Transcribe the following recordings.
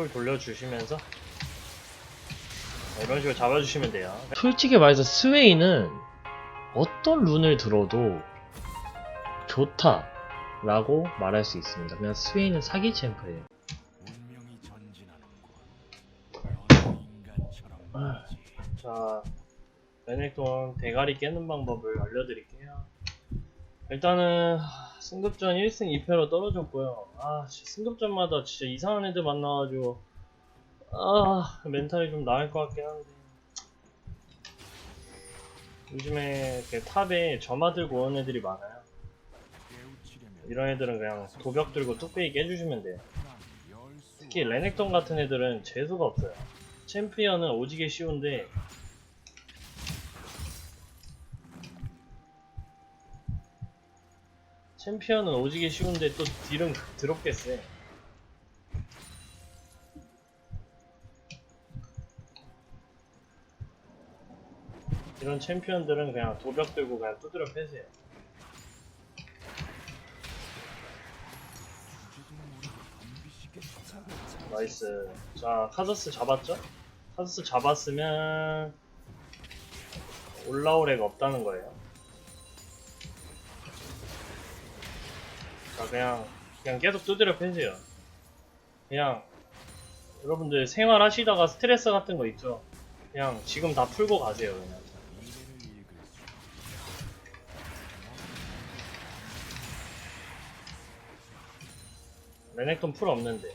쿨 돌려주시면서 이런 식으로 잡아주시면 돼요. 솔직히 말해서 스웨이는 어떤 룬을 들어도 좋다 라고 말할 수 있습니다. 그냥 스웨이는 사기 챔프예요. 자, 레넥톤 대가리 깨는 방법을 알려드릴게요. 일단은 하, 승급전 1승 2패로 떨어졌고요. 아, 씨, 승급전마다 진짜 이상한 애들 만나가지고 아, 멘탈이 좀 나을 것 같긴 한데 요즘에 그 탑에 점화 들고 오는 애들이 많아요. 이런 애들은 그냥 도벽 들고 뚝배기 깨주시면 돼요. 특히 레넥톤 같은 애들은 재수가 없어요. 챔피언은 오지게 쉬운데 챔피언은 오지게 쉬운데 또 딜은 드럽게 세. 이런 챔피언들은 그냥 도벽 들고 그냥 두드려 패세요. 나이스. 자, 카서스 잡았죠? 카서스 잡았으면 올라올 애가 없다는 거예요. 자, 그냥 그냥 계속 두드려 패세요. 그냥 여러분들 생활하시다가 스트레스 같은 거 있죠? 그냥 지금 다 풀고 가세요, 그냥. 레넥톤 풀 없는데.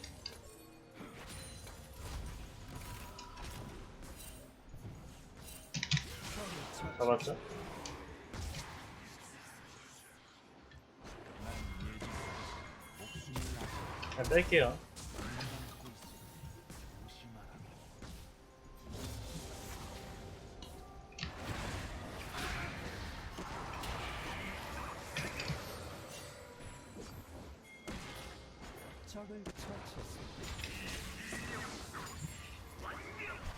잡았죠? 그냥 뺄게요.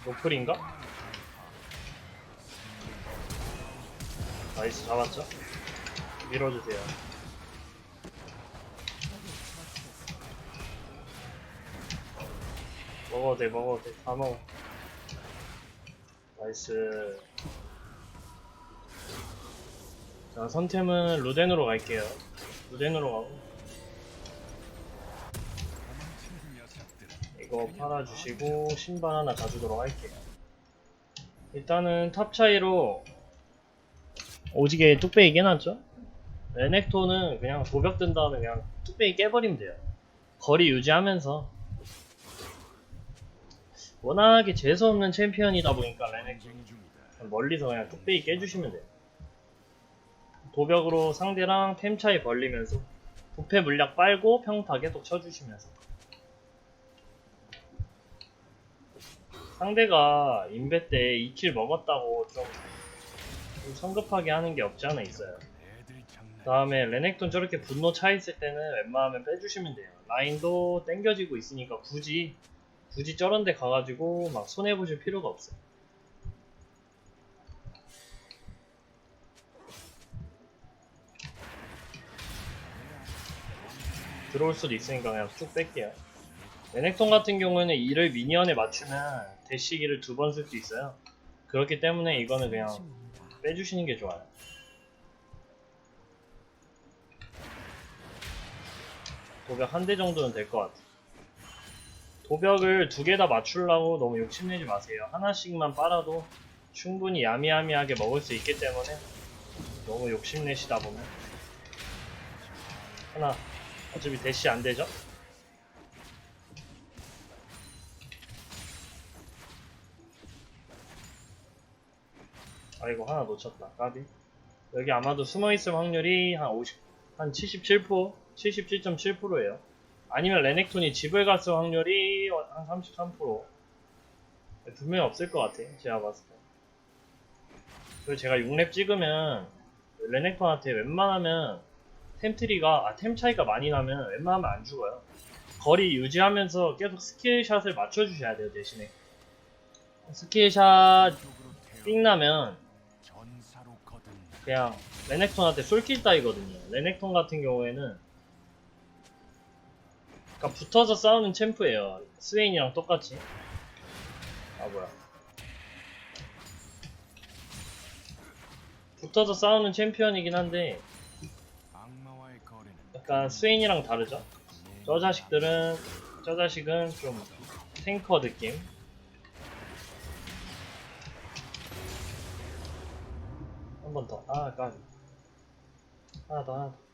노플인가? 나이스 잡았죠? 밀어주세요. 먹어도 돼 먹어도 돼다 먹어. 나이스. 자 선템은 루덴으로 갈게요. 루덴으로 가고 이거 팔아주시고 신발 하나 가지도록 할게요. 일단은 탑 차이로 오지게 뚝배기 깨놨죠? 레넥톤은 그냥 도벽 든 다음에 그냥 뚝배기 깨버리면 돼요. 거리 유지하면서 워낙에 재수없는 챔피언이다 보니까 중이다. 멀리서 그냥 뚝배기 깨주시면 돼요. 도벽으로 상대랑 템 차이 벌리면서 부패 물약 빨고 평타 계속 쳐주시면서 상대가 인베 때 2킬 먹었다고 좀, 좀 성급하게 하는 게 없지 않아 있어요. 다음에 레넥톤 저렇게 분노 차 있을 때는 웬만하면 빼주시면 돼요. 라인도 땡겨지고 있으니까 굳이 굳이 저런 데 가가지고 막 손해보실 필요가 없어요. 들어올 수도 있으니까 그냥 쭉 뺄게요. 레넥톤 같은 경우에는 이를 미니언에 맞추면 대시기를 두 번 쓸 수 있어요. 그렇기 때문에 이거는 그냥 빼주시는 게 좋아요. 도벽 한 대 정도는 될 것 같아. 도벽을 두 개 다 맞추려고 너무 욕심내지 마세요. 하나씩만 빨아도 충분히 야미야미하게 먹을 수 있기 때문에 너무 욕심내시다 보면 하나 어차피 대시 안 되죠? 아이고 하나 놓쳤다 까비 여기 아마도 숨어있을 확률이 한 50, 한 77%? 77.7%예요 아니면 레넥톤이 집을 갔을 확률이 한 33% 분명히 없을 것 같아 제가 봤을 때. 그리고 제가 6렙 찍으면 레넥톤한테 웬만하면 템트리가 아 템 차이가 많이 나면 웬만하면 안 죽어요. 거리 유지하면서 계속 스킬샷을 맞춰주셔야 돼요 대신에. 스킬샷 삥 나면 그냥 레넥톤한테 솔킬 따이거든요. 레넥톤 같은 경우에는 그러니까 붙어서 싸우는 챔프예요. 스웨인이랑 똑같이. 아 뭐야? 붙어서 싸우는 챔피언이긴 한데 약간 스웨인이랑 다르죠? 내저 자식들은 저 자식은 좀 탱커 느낌. 한 번 더. 아, 까비. 하나 더, 하나 더.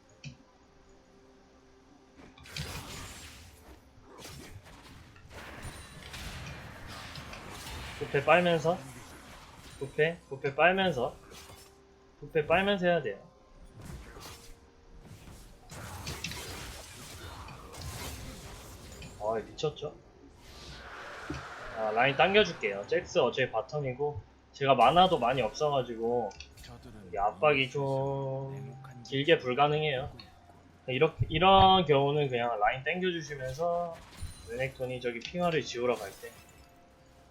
부패 빨면서 부패 부패 빨면서 부패 빨면서 해야 돼요. 아 미쳤죠? 아, 라인 당겨줄게요. 잭스 어차피 바텀이고 제가 만화도 많이 없어가지고 압박이 좀 길게 불가능해요. 이렇게 이런 경우는 그냥 라인 당겨주시면서 레넥톤이 저기 핑화를 지우러 갈 때.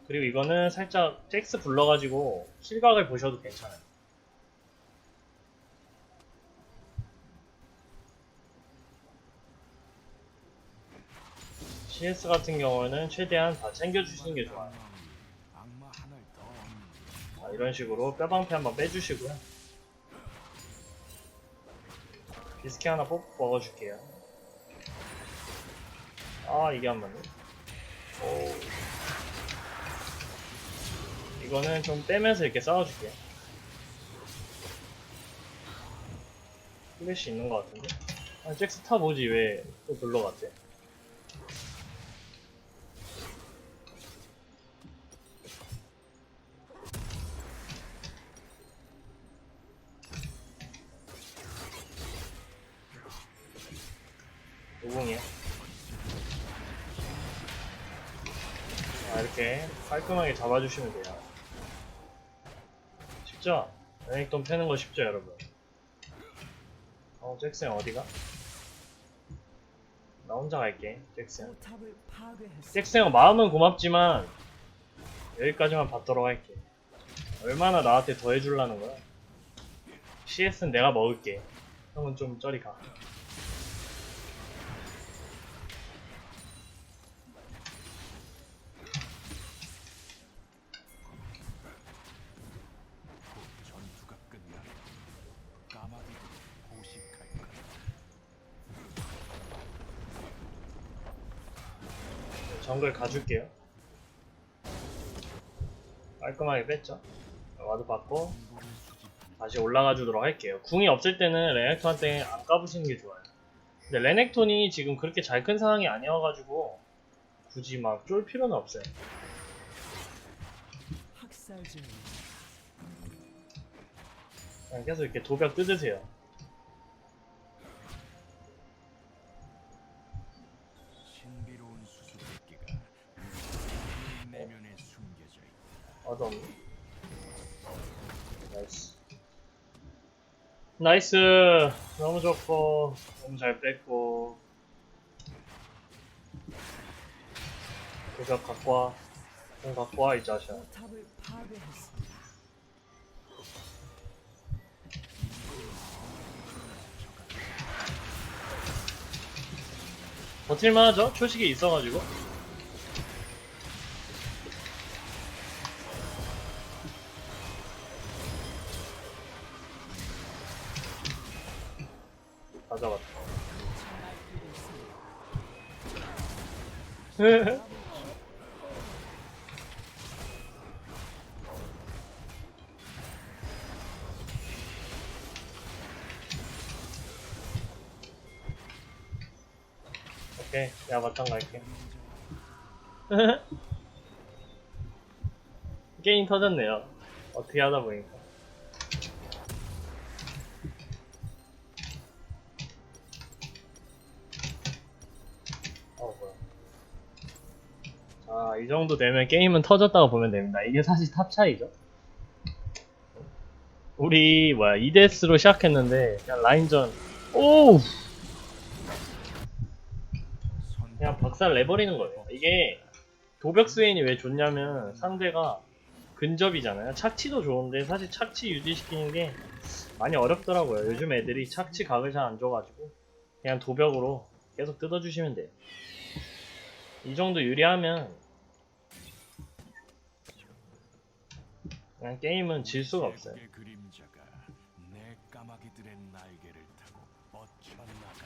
그리고 이거는 살짝 잭스 불러가지고 실각을 보셔도 괜찮아요. CS 같은 경우는 최대한 다 챙겨주시는 게 좋아요. 자, 이런 식으로 뼈방패 한번 빼주시고요. 비스켓 하나 뽑 먹어줄게요. 아 이게 한. 오. 이거는 좀 빼면서 이렇게 싸워줄게요. 플래시 있는 것 같은데. 아 잭스 타 뭐지 왜 또 놀러 갔대? 노공이야. 아, 이렇게 깔끔하게 잡아주시면 돼요. 쉽죠? 연익돈 패는 거 쉽죠, 여러분? 어, 잭슨 어디가? 나 혼자 갈게, 잭슨. 잭슨 형 마음은 고맙지만 여기까지만 받도록 할게. 얼마나 나한테 더 해주려는 거야? CS는 내가 먹을게. 형은 좀 저리 가. 정글 가줄게요. 깔끔하게 뺐죠. 와드 받고 다시 올라가 주도록 할게요. 궁이 없을 때는 레넥톤한테 안 까부시는 게 좋아요. 근데 레넥톤이 지금 그렇게 잘 큰 상황이 아니어가지고 굳이 막 쫄 필요는 없어요. 그냥 계속 이렇게 도벽 뜯으세요. 어둠. 나이스. 나이스. 너무 좋고, 너무 잘 뺐고. 도벽 갖고 와. 공 갖고 와, 이 자식아. 포탑을 파괴했습니다. 버틸만 하죠? 초식이 있어가지고. 다 잡았다. 오케이, 내가 바탕 갈게. 게임 터졌네요. 어떻게 하다 보니까. 어, 뭐야. 자, 이 정도 되면 게임은 터졌다고 보면 됩니다. 이게 사실 탑 차이죠. 우리, 뭐야, 2데스로 시작했는데, 그냥 라인전! 선 그냥 박살 내버리는 거예요. 이게 도벽 스웨인이 왜 좋냐면 상대가 근접이잖아요. 착취도 좋은데 사실 착취 유지시키는 게 많이 어렵더라고요. 요즘 애들이 착취 각을 잘 안 줘가지고 그냥 도벽으로 계속 뜯어주시면 돼요. 이 정도 유리하면 그냥 게임은 질 수가 없어요. 의 그림자가 내 까마귀들의 날개를 타고 뻗쳐나간다.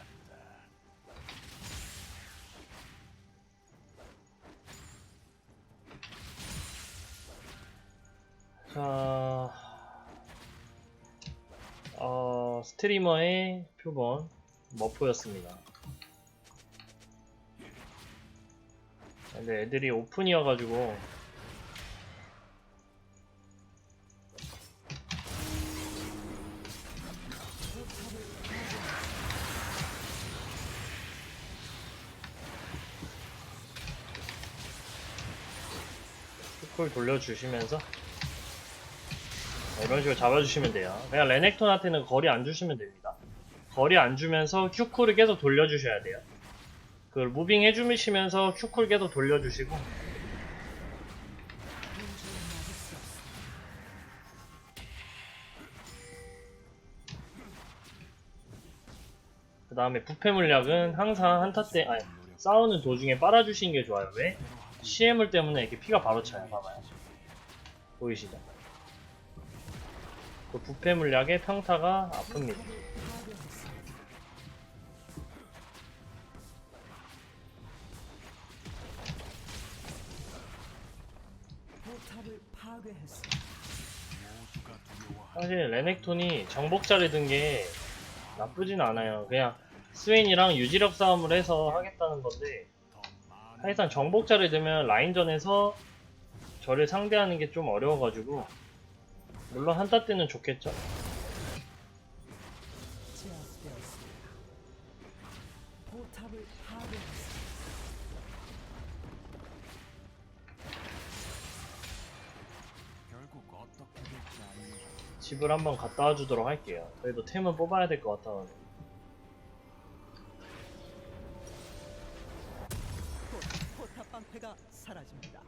자, 어, 스트리머의 표본 머프였습니다. 근데 애들이 오픈이어가지고 쿨 돌려주시면서 이런 식으로 잡아주시면 돼요. 그냥 레넥톤한테는 거리 안 주시면 됩니다. 거리 안 주면서 큐쿨을 계속 돌려주셔야 돼요. 그걸 무빙 해주시면서 큐쿨 계속 돌려주시고. 그 다음에 부패 물약은 항상 한타 때 아니 싸우는 도중에 빨아주시는 게 좋아요. 왜? CM을 때문에 이렇게 피가 바로 차요. 봐봐요. 보이시죠? 그 부패 물약의 평타가 아픕니다. 사실 레넥톤이 정복자를 든 게 나쁘진 않아요. 그냥 스웨인이랑 유지력 싸움을 해서 하겠다는 건데 더 많은 하여튼 정복자를 들면 라인전에서 저를 상대하는 게 좀 어려워가지고 물론 한타 때는 좋겠죠. 집을 한번 갔다 와주도록 할게요. 그래도 템은 뽑아야 될 것 같아. 포탑 방패가 사라집니다.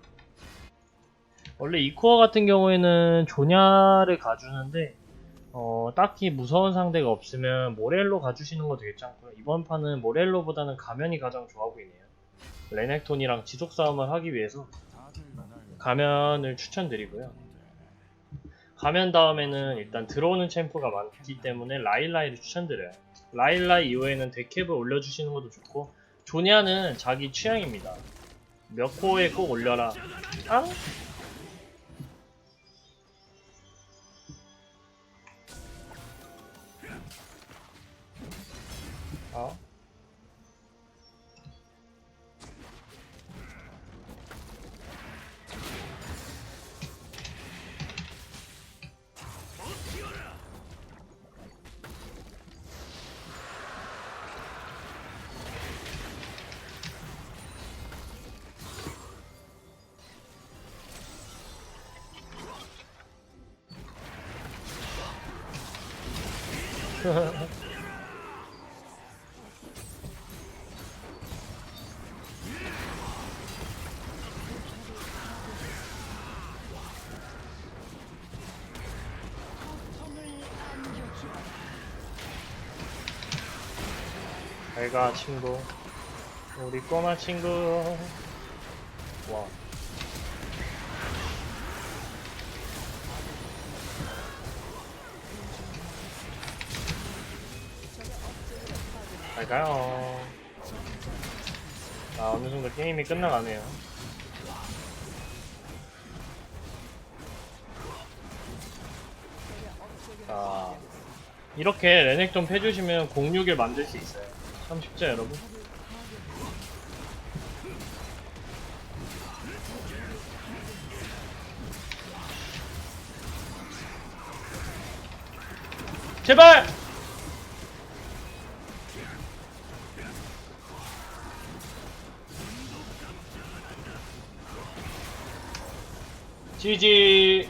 원래 이 코어 같은 경우에는 조냐를 가주는데 어, 딱히 무서운 상대가 없으면 모렐로 가주시는 것도 괜찮고요. 이번 판은 모렐로보다는 가면이 가장 좋아 보이네요. 레넥톤이랑 지속 싸움을 하기 위해서 가면을 추천드리고요. 가면 다음에는 일단 들어오는 챔프가 많기 때문에 라일라이를 추천드려요. 라일라이 이후에는 데캡을 올려주시는 것도 좋고 조냐는 자기 취향입니다. 몇 코어에 꼭 올려라. 앙? 잘가 친구. 우리 꼬마 친구. 와 잘가요. 아 어느정도 게임이 끝나가네요. 자 이렇게 레넥 좀 해주시면 06을 만들 수 있어요. 참 쉽죠 여러분? 제발! 지지